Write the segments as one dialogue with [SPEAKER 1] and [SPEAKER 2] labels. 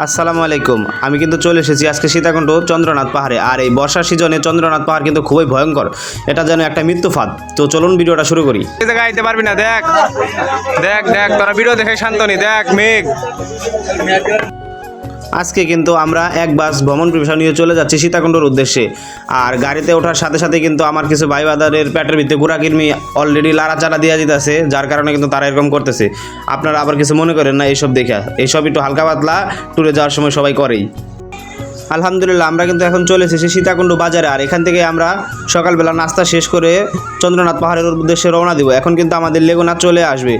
[SPEAKER 1] আসসালামু আলাইকুম। আমি কিন্তু চলে এসেছি আজকে সীতাকুণ্ড চন্দ্রনাথ পাহাড়ে। আর এই বর্ষার সিজনে চন্দ্রনাথ পাহাড় কিন্তু খুবই ভয়ঙ্কর। এটা যেন একটা মৃত্যু ফাঁদ। তো চলুন ভিডিওটা শুরু করি।
[SPEAKER 2] আইতে পারবি না, দেখ। দেখ দেখ, তোরা ভিডিও দেখে শান্তনি দেখ, মেঘ।
[SPEAKER 1] আজকে কিন্তু আমরা এক বাস ভ্রমণ পিপাসা নিয়ে চলে যাচ্ছি সীতাকুণ্ডর উদ্দেশ্যে। আর গাড়িতে ওঠার সাথে সাথে কিন্তু আমার কিছু ভাই বাদারের পেটের ভিতরে গুড়া কিরমি অলরেডি লাড়াচাড়া দিয়ে দিতেছে, যার কারণে কিন্তু তারা এরকম করতেছে। আপনারা আবার কিছু মনে করেন না এইসব দেখে। এইসব একটু হালকা পাতলা ট্যুরে যাওয়ার সময় সবাই করেই। আলহামদুলিল্লাহ, আমরা কিন্তু এখন চলে এসেছি সীতাকুণ্ড বাজারে। আর এখান থেকে আমরা সকালবেলা নাস্তা শেষ করে চন্দ্রনাথ পাহাড়ের উদ্দেশ্যে রওনা দিব। এখন কিন্তু আমাদের লেগুনা চলে আসবে।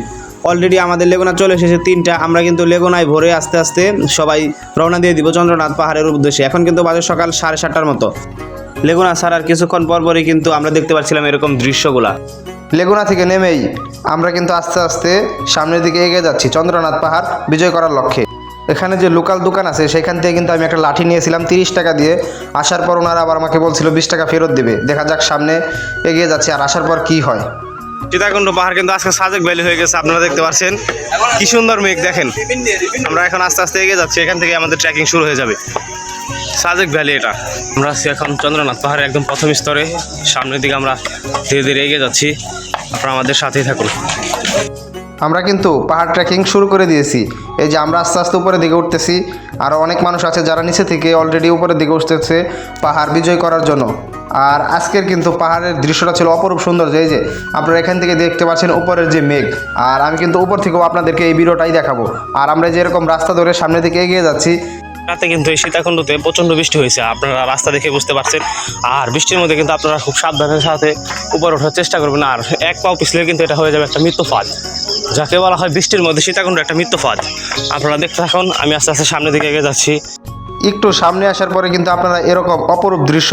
[SPEAKER 1] অলরেডি আমাদের লেগুনা চলে এসেছে তিনটা। আমরা কিন্তু লেগুনায় ভরে আস্তে আস্তে সবাই রওনা দিয়ে দিব চন্দ্রনাথ পাহাড়ের উদ্দেশ্যে। এখন কিন্তু বাজে সকাল সাড়ে সাতটার মতো। লেগুনা ছাড়ার কিছুক্ষণ পর পরই কিন্তু আমরা দেখতে পাচ্ছিলাম এরকম দৃশ্যগুলা।
[SPEAKER 3] লেগুনা থেকে নেমেই আমরা কিন্তু আস্তে আস্তে সামনের দিকে এগিয়ে যাচ্ছি, চন্দ্রনাথ পাহাড় বিজয় করার লক্ষ্যে। এখানে যে লোকাল দোকান আছে, সেখান থেকে কিন্তু আমি একটা লাঠি নিয়েছিলাম তিরিশ টাকা দিয়ে। আসার পর ওনারা আবার আমাকে বলছিল বিশ টাকা ফেরত দেবে। দেখা যাক সামনে এগিয়ে যাচ্ছি আর আসার পর কি হয়।
[SPEAKER 2] সীতাকুণ্ড পাহাড় কিন্তু আজকে সাজেক ভ্যালি হয়ে গেছে, আপনারা দেখতে পাচ্ছেন। কি সুন্দর মেঘ, দেখেন। আমরা এখন আস্তে আস্তে এগিয়ে যাচ্ছি, এখান থেকে আমাদের ট্রেকিং শুরু হয়ে যাবে। সাজেক ভ্যালি এটা। আমরা আছি এখন চন্দ্রনাথ পাহাড়ের একদম প্রথম স্তরে। সামনের দিকে আমরা ধীরে ধীরে এগিয়ে যাচ্ছি। আপনারা আমাদের সাথেই থাকুন।
[SPEAKER 3] আমরা কিন্তু পাহাড় ট্রেকিং শুরু করে দিয়েছি। এই যে আমরা আস্তে আস্তে উপরের দিকে উঠতেছি। আরও অনেক মানুষ আছে যারা নিচে থেকে অলরেডি উপরের দিকে উঠতেছে পাহাড় বিজয় করার জন্য। আর আজকের কিন্তু পাহাড়ের দৃশ্যটা ছিল অপরূপ সুন্দর যে এই যে আপনারা এখান থেকে দেখতে পাচ্ছেন উপরের যে মেঘ। আর আমি কিন্তু উপর থেকেও আপনাদেরকে এই ভিডিওটাই দেখাবো। আর আমরা যেরকম রাস্তা ধরে সামনের দিকে এগিয়ে যাচ্ছি,
[SPEAKER 2] রাতে কিন্তু এই সীতাকুণ্ডতে প্রচণ্ড বৃষ্টি হয়েছে, আপনারা রাস্তা দেখে বুঝতে পারছেন। আর বৃষ্টির মধ্যে কিন্তু আপনারা খুব সাবধানের সাথে উপরে ওঠার চেষ্টা করবেন। আর এক পাও পিছলে কিন্তু এটা হয়ে যাবে একটা মৃত্যুফাদ। যাকে বলা হয় বৃষ্টির মধ্যে সীতাকুণ্ড একটা মৃত্যুফাদ। আপনারা দেখতে থাকুন, আমি আস্তে আস্তে সামনের দিকে এগিয়ে যাচ্ছি।
[SPEAKER 3] একটু সামনে আসার পরে কিন্তু আপনারা এরকম অপরূপ দৃশ্য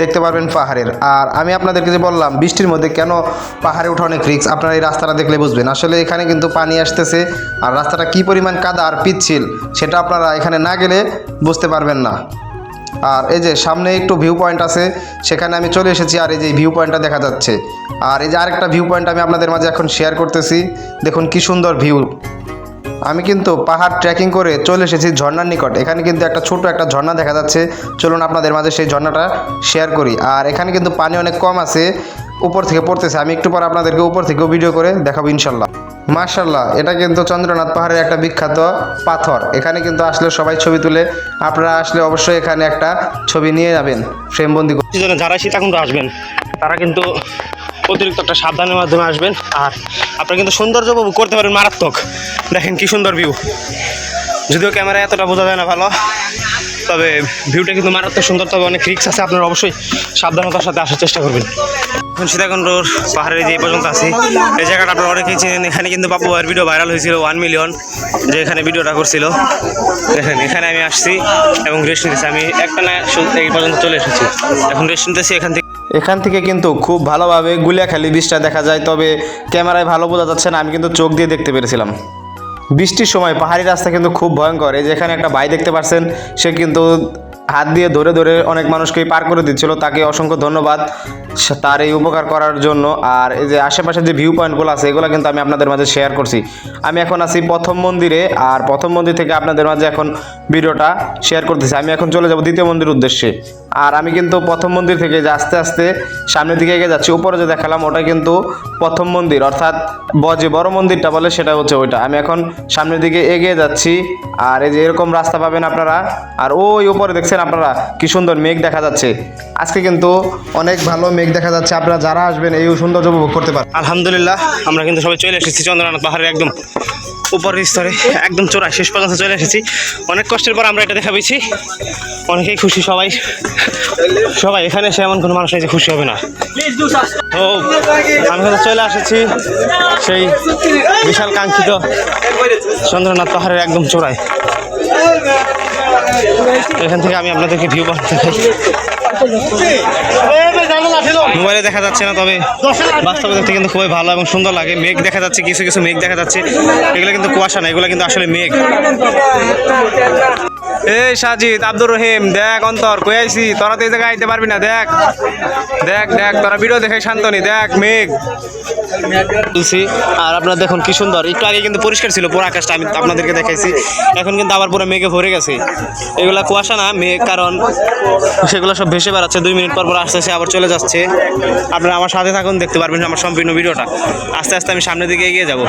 [SPEAKER 3] দেখতে পারবেন পাহাড়ের। আর আমি আপনাদেরকে যে বললাম, বৃষ্টির মধ্যে কেন পাহাড়ে ওঠা অনেক রিক্স আপনারা এই রাস্তাটা দেখলে বুঝবেন। আসলে এখানে কিন্তু পানি আসতেছে, আর রাস্তাটা কী পরিমাণ কাদা আর পিচ্ছিল, সেটা আপনারা এখানে না গেলে বুঝতে পারবেন না। আর এই যে সামনে একটু ভিউ পয়েন্ট আছে, সেখানে আমি চলে এসেছি আর এই যে ভিউ পয়েন্টটা দেখা যাচ্ছে। আর এই যে আরেকটা ভিউ পয়েন্ট আমি আপনাদের মাঝে এখন শেয়ার করতেছি, দেখুন কি সুন্দর ভিউ আমি কিন্তু পাহাড় ট্রেকিং করে চলে এসেছি ঝর্ণার নিকট। এখানে কিন্তু একটা ছোট একটা ঝর্ণা দেখা যাচ্ছে। চলুন আপনাদের মাঝে সেই ঝর্ণাটা শেয়ার করি। আর এখানে কিন্তু পানি অনেক কম আছে, উপর থেকে পড়তেছে। আমি একটু পর আপনাদেরকে উপর থেকেও ভিডিও করে দেখাবো ইনশাল্লাহ। মার্শাল্লাহ এটা কিন্তু চন্দ্রনাথ পাহাড়ের একটা বিখ্যাত পাথর। এখানে কিন্তু আসলে সবাই ছবি তুলে, আপনারা আসলে অবশ্যই এখানে একটা ছবি নিয়ে যাবেন। ফ্রেমবন্দি
[SPEAKER 2] যারা সীতাকুণ্ড আসবেন, তারা কিন্তু অতিরিক্ত একটা সাবধানের মাধ্যমে আসবেন। আর আপনারা কিন্তু সৌন্দর্য উপভোগ করতে পারেন মারাত্মক। দেখেন কি সুন্দর ভিউ যদিও ক্যামেরা এতটা বোঝা যায় না ভালো, তবে ভিউটা কিন্তু মারাত্মক সুন্দর, তবে অনেক রিক্স আছে। আপনারা অবশ্যই সাবধানতার সাথে আসার চেষ্টা করবেন। এখন সীতাকুণ্ডর পাহাড়ে যে পর্যন্ত আছি। এই জায়গাটা আপনারা অনেকেই চিনেন, এখানে কিন্তু বাপু ভাইয়ের ভিডিও ভাইরাল হয়েছিল ওয়ান মিলিয়ন যে এখানে ভিডিওটা করছিল। দেখেন, এখানে আমি আসছি এবং রেস্ট নিতেছি। আমি একটা না এই পর্যন্ত চলে এসেছি। এখন রেস্ট নিতেছি, এখান থেকে
[SPEAKER 1] এখান থেকে কিন্তু খুব ভালোভাবে গুলিয়াখালি বীজটা দেখা যায়, তবে ক্যামেরায় ভালো বোঝা যাচ্ছে না, আমি কিন্তু চোখ দিয়ে দেখতে পেরেছিলাম। বৃষ্টির সময় পাহাড়ি রাস্তা কিন্তু খুব ভয়ঙ্কর, এই যেখানে একটা ভাই দেখতে পাচ্ছেন সে কিন্তু হাত দিয়ে ধরে ধরে অনেক মানুষকে পার করে দিচ্ছিল। তাকে অসংখ্য ধন্যবাদ তার এই উপকার করার জন্য। আর এই যে আশেপাশে যে ভিউ পয়েন্টগুলো আছে, এগুলো কিন্তু আমি আপনাদের মাঝে শেয়ার করছি। আমি এখন আছি প্রথম মন্দিরে আর প্রথম মন্দির থেকে আপনাদের মাঝে এখন ভিডিওটা শেয়ার করতেছি। আমি এখন চলে যাব দ্বিতীয় মন্দির উদ্দেশ্যে। আর আমি কিন্তু প্রথম মন্দির থেকে যে আস্তে আস্তে সামনের দিকে এগিয়ে যাচ্ছি, উপরে যে দেখালাম, ওটা কিন্তু প্রথম মন্দির। অর্থাৎ যে বড় মন্দিরটা বলে সেটা হচ্ছে ওইটা। আমি এখন সামনের দিকে এগিয়ে যাচ্ছি। আর এই যে এরকম রাস্তা পাবেন আপনারা। আর ওই উপরে দেখছেন আপনারা, কি সুন্দর মেঘ দেখা যাচ্ছে। আজকে কিন্তু অনেক ভালো মেঘ দেখা যাচ্ছে, আপনারা যারা আসবেন এই সৌন্দর্য উপভোগ করতে পারেন
[SPEAKER 2] আলহামদুলিল্লাহ, আমরা কিন্তু সবাই চলে এসেছি, চন্দ্রনাথ পাহাড়ের একদম উপরের স্তরে, একদম চোরা শেষ পর্যন্ত চলে এসেছি। অনেক কষ্টের পর আমরা এটা দেখা পেয়েছি। অনেকেই খুশি, সবাই। সবাই, এখানে এসে এমন কোনো মানুষ যে খুশি হবে না। ও আমি হয়তো চলে এসেছি সেই বিশাল কাঙ্ক্ষিত চন্দ্রনাথ পাহাড়ের একদম চূড়ায়। এখান থেকে আমি আপনাদেরকে ভিউ মোবাইলে দেখা যাচ্ছে না, তবে বাস্তবে দেখতে কিন্তু খুবই ভালো এবং সুন্দর লাগে। মেঘ দেখা যাচ্ছে, কিছু কিছু মেঘ দেখা যাচ্ছে। এগুলো কিন্তু কুয়াশা না, এগুলো কিন্তু আসলে মেঘ। এই সাজিদ, আব্দুর রহিম, দেখ অন্তর, কই তোরা তো এই জায়গায় আইতে পারবি না, দেখ। দেখ দেখ, তোরা ভিডিও দেখে শান্তনি দেখ, মেঘ। তুলছি। আর আপনারা দেখুন কি সুন্দর। একটু আগে কিন্তু পরিষ্কার ছিল পুরো আকাশটা, আমি আপনাদেরকে দেখাইছি। এখন কিন্তু আবার পুরো মেঘে ভরে গেছে। এগুলা কুয়াশা না, মেঘ, কারণ সেগুলো সব ভেসে বেড়াচ্ছে, দুই মিনিট পর পর আসতেছে আবার চলে যাচ্ছে। আপনারা আমার সাথে থাকুন, দেখতে পারবেন আমার সম্পূর্ণ ভিডিওটা। আস্তে আস্তে আমি সামনের দিকে এগিয়ে যাব।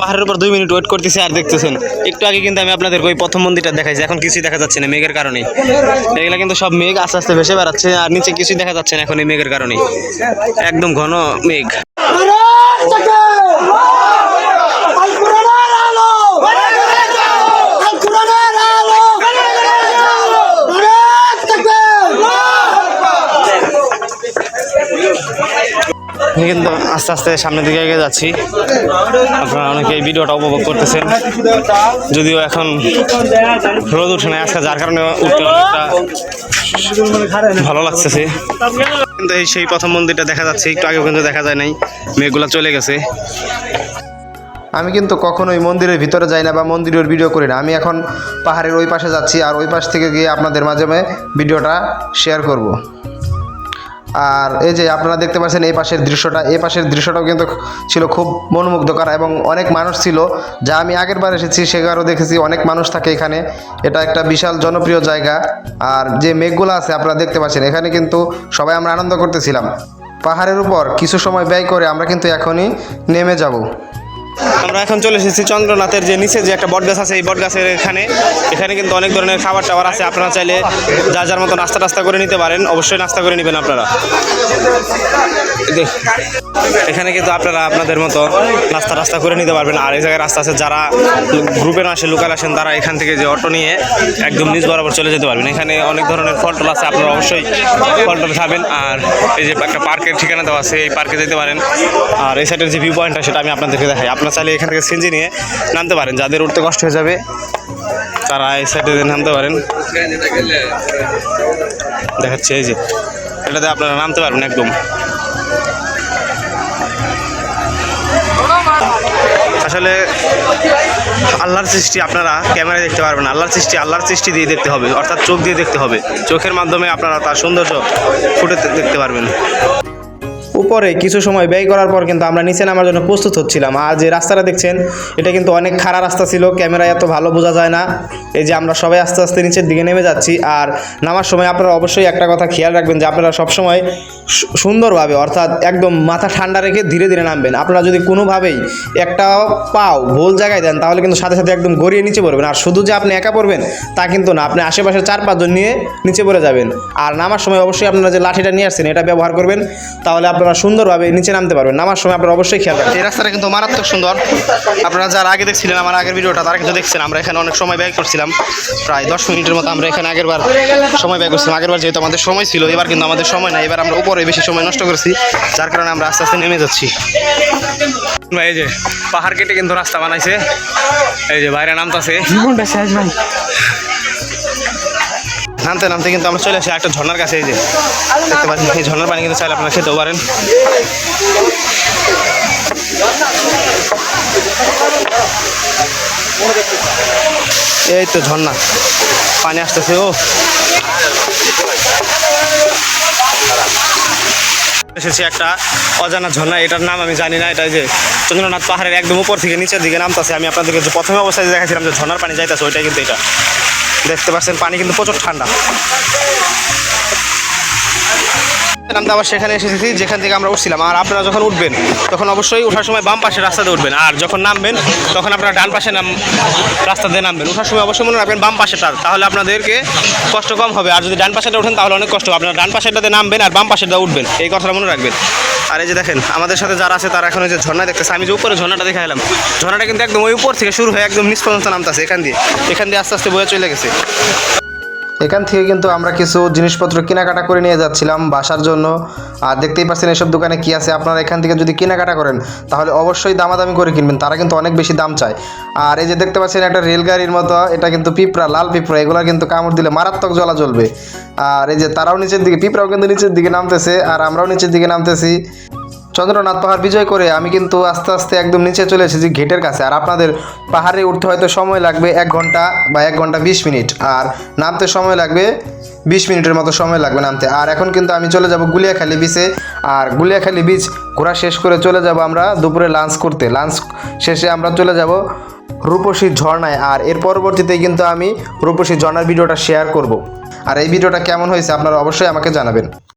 [SPEAKER 2] পাহাড়ের উপর দুই মিনিট ওয়েট করতেছি আর দেখতেছেন। একটু আগে কিন্তু আমি আপনাদের ওই প্রথম মন্দিরটা দেখাইছি, এখন কিছুই দেখা যাচ্ছে না মেঘের কারণে এগুলা কিন্তু সব মেঘ আস্তে আস্তে ভেসে বেড়াচ্ছে, আর নিচে কিছুই দেখা যাচ্ছে না এখন এই মেঘের কারণে একদম ঘন মেঘ। আমি কিন্তু আস্তে আস্তে সামনের দিকে এগিয়ে যাচ্ছি। আপনারা অনেকে এই ভিডিওটা উপভোগ করতেছেন। যদিও এখন রোদ উঠে না আজকে, যার কারণে উঠতে অনেকটা ভালো লাগতেছে। কিন্তু এই সেই প্রথম মন্দিরটা দেখা যাচ্ছে, একটু আগেও কিন্তু দেখা যায় নাই, মেঘগুলা চলে গেছে।
[SPEAKER 3] আমি কিন্তু কখনোই মন্দিরের ভিতরে যাই না বা মন্দিরের ভিডিও করি না। আমি এখন পাহাড়ের ওই পাশে যাচ্ছি আর ওই পাশ থেকে গিয়ে আপনাদের মাঝে ভিডিওটা শেয়ার করব। আর এই যে আপনারা দেখতে পাচ্ছেন এই পাশের দৃশ্যটা, এই পাশের দৃশ্যটাও কিন্তু ছিল খুব মনোমুগ্ধকর এবং অনেক মানুষ ছিল। যা আমি আগের বার এসেছি সেবারও দেখেছি অনেক মানুষ থাকে এখানে। এটা একটা বিশাল জনপ্রিয় জায়গা। আর যে মেঘগুলো আছে, আপনারা দেখতে পাচ্ছেন, এখানে কিন্তু সবাই আমরা আনন্দ করতেছিলাম। পাহাড়ের উপর কিছু সময় ব্যয় করে আমরা কিন্তু এখনই নেমে যাব।
[SPEAKER 2] আমরা এখন চলে এসেছি চন্দ্রনাথের যে নিচে যে একটা বটগাছ আছে, এই বটগাছের এখানে। এখানে কিন্তু অনেক ধরনের খাবার টাবার আছে। আপনারা চাইলে যার যার মতো নাস্তা টাস্তা করে নিতে পারেন। অবশ্যই নাস্তা করে নেবেন আপনারা। এখানে কিন্তু আপনারা আপনাদের মতো নাস্তা টাস্তা করে নিতে পারবেন। আর এই জায়গায় রাস্তা আছে, যারা গ্রুপে আসে, লোকাল আসেন, তারা এখান থেকে যে অটো নিয়ে একদম নিজ বরাবর চলে যেতে পারবেন। এখানে অনেক ধরনের ফল টল আছে, আপনারা অবশ্যই ফল টল খাবেন। আর এই যে একটা পার্কের ঠিকানা দেওয়া আছে, এই পার্কে যেতে পারেন। আর এই সাইডের যে ভিউ পয়েন্টটা সেটা আমি আপনাদেরকে দেখাই। আপনারা এখান থেকে সিনজি নিয়ে নামতে পারেন। যাদের উঠতে কষ্ট হয়ে যাবে, তারা এই সাইডে নামতে পারেন। দেখাচ্ছে, এই যে, এটাতে আপনারা নামতে পারবেন একদম। আসলে আল্লাহর সৃষ্টি আপনারা ক্যামেরায় দেখতে পারবেন। আল্লাহর সৃষ্টি আল্লাহর সৃষ্টি দিয়ে দেখতে হবে, অর্থাৎ চোখ দিয়ে দেখতে হবে। চোখের মাধ্যমে আপনারা তার সৌন্দর্য ফুটে দেখতে পারবেন।
[SPEAKER 1] উপরে কিছু সময় ব্যয় করার পর কিন্তু আমরা নিচে নামার জন্য প্রস্তুত হচ্ছিলাম। আর যে রাস্তাটা দেখছেন, এটা কিন্তু অনেক খারাপ রাস্তা ছিল ক্যামেরায় এত ভালো বোঝা যায় না। এই যে আমরা সবাই আস্তে আস্তে নিচের দিকে নেমে যাচ্ছি, আর নামার সময় আপনারা অবশ্যই একটা কথা খেয়াল রাখবেন যে আপনারা সবসময় সুন্দরভাবে, অর্থাৎ একদম মাথা ঠান্ডা রেখে ধীরে ধীরে নামবেন। আপনারা যদি কোনোভাবেই একটা পাও ভুল জায়গায় দেন, তাহলে কিন্তু সাথে সাথে একদম গড়িয়ে নিচে পড়বেন। আর শুধু যে আপনি একা পড়বেন, তা কিন্তু না। আপনি আশেপাশে চার পাঁচজন নিয়ে নিচে পড়ে যাবেন। আর নামার সময় অবশ্যই আপনারা যে লাঠিটা নিয়ে আসছেন, এটা ব্যবহার করবেন। তাহলে আপনারা সুন্দরভাবে নিচে নামতে পারবেন। নামার সময় আপনারা অবশ্যই খেয়াল রাখবেন।
[SPEAKER 2] এই রাস্তাটা কিন্তু মারাত্মক সুন্দর। আপনারা যারা আগে দেখছিলেন আমার আগের ভিডিওটা তারা কিন্তু দেখছেন। আমরা এখানে অনেক সময় ব্যয় করছিলাম। প্রায় দশ মিনিটের মতো আমরা এখানে আগের বার সময় ব্যয় করছিলাম। আগের বার যেহেতু আমাদের সময় ছিল এবার কিন্তু আমাদের সময় নাই। এবার আমরা উপরে বেশি সময় নষ্ট করেছি যার কারণে আমরা আস্তে আস্তে নেমে যাচ্ছি। ভাই এই যে পাহাড় কেটে কিন্তু রাস্তা বানাইছে। এই যে বাইরে নামতাছে। নামতে নামতে কিন্তু আমরা চলে আসি একটা ঝর্ণার কাছে, এই যে দেখতে পাচ্ছেন, এই ঝর্ণার পানি কিন্তু চাইলে আপনারা খেতেও পারেন। এই তো ঝর্ণা, পানি আসতেছে, ও। এসেছি একটা অজানা ঝর্ণা, এটার নাম আমি জানি না, এটা যে চন্দ্রনাথ পাহাড়ের একদম উপর থেকে নিচের দিকে নামতেছে। আমি আপনাদেরকে প্রথমে অবস্থায় দেখাচ্ছিলাম যে ঝর্ণার পানি যাইতেছে, ওইটাই কিন্তু এটা। দেখতে পাচ্ছেন পানি কিন্তু প্রচুর ঠান্ডা। নামতে আবার সেখানে এসেছি, যেখান থেকে আমরা উঠছিলাম। আর আপনারা যখন উঠবেন, তখন অবশ্যই ওঠার সময় বাম পাশে রাস্তাতে উঠবেন। আর যখন নামবেন, তখন আপনারা ডান পাশে নাম, রাস্তা দিয়ে নামবেন। ওঠার সময় অবশ্যই মনে রাখবেন বাম পাশেটা তাহলে আপনাদেরকে কষ্ট কম হবে। আর যদি ডান পাশেটা ওঠেন, তাহলে অনেক কষ্ট হবে। আপনারা ডান পাশেটাতে নামবেন আর বাম পাশেটা উঠবেন। এই কথাটা মনে রাখবেন। আর এই যে দেখেন, আমাদের সাথে যারা আছে, তারা এখন যে ঝর্ণা দেখতেছে। আমি যে উপরে ঝর্ণাটা দেখে এলাম, ঝর্ণাটা কিন্তু একদম ওই উপর থেকে শুরু হয়ে একদম নিচ পর্যন্ত নামতেছে, এখান দিয়ে। এখান দিয়ে আস্তে আস্তে বয়ে চলে গেছে।
[SPEAKER 3] এখান থেকে কিন্তু আমরা কিছু জিনিসপত্র কেনাকাটা করে নিয়ে যাচ্ছিলাম বাসার জন্য। আর দেখতেই পাচ্ছেন এসব দোকানে কি আছে? আপনারা এখান থেকে যদি কেনাকাটা করেন, তাহলে অবশ্যই দামাদামি করে কিনবেন, তারা কিন্তু অনেক বেশি দাম চায়। আর এই যে দেখতে পাচ্ছেন একটা রেলগাড়ির মতো, এটা কিন্তু পিঁপড়া, লাল পিঁপড়া, এগুলো কিন্তু কামড় দিলে মারাত্মক জ্বলা জ্বলবে। আর এই যে তারাও নিচের দিকে, পিঁপড়াও কিন্তু নিচের দিকে নামতেছে, আর আমরাও নিচের দিকে নামতেছি। চন্দ্রনাথ পাহাড় বিজয় করে আমি কিন্তু আস্তে আস্তে একদম নিচে চলে এসেছি ঘেটের কাছে। আর আপনাদের পাহাড়ে উঠতে হয়তো সময় লাগবে এক ঘণ্টা বা এক ঘণ্টা বিশ মিনিট। আর নামতে সময় লাগবে বিশ মিনিটের মতো সময় লাগবে নামতে। আর এখন কিন্তু আমি চলে যাব গুলিয়াখালি বিচে আর গুলিয়াখালি বিচ ঘোরা শেষ করে চলে যাব আমরা দুপুরে লাঞ্চ করতে। লাঞ্চ শেষে আমরা চলে যাব রূপসী ঝর্ণায়। আর এর পরবর্তীতে কিন্তু আমি রূপসী ঝর্ণার ভিডিওটা শেয়ার করব। আর এই ভিডিওটা কেমন হয়েছে আপনারা অবশ্যই আমাকে জানাবেন।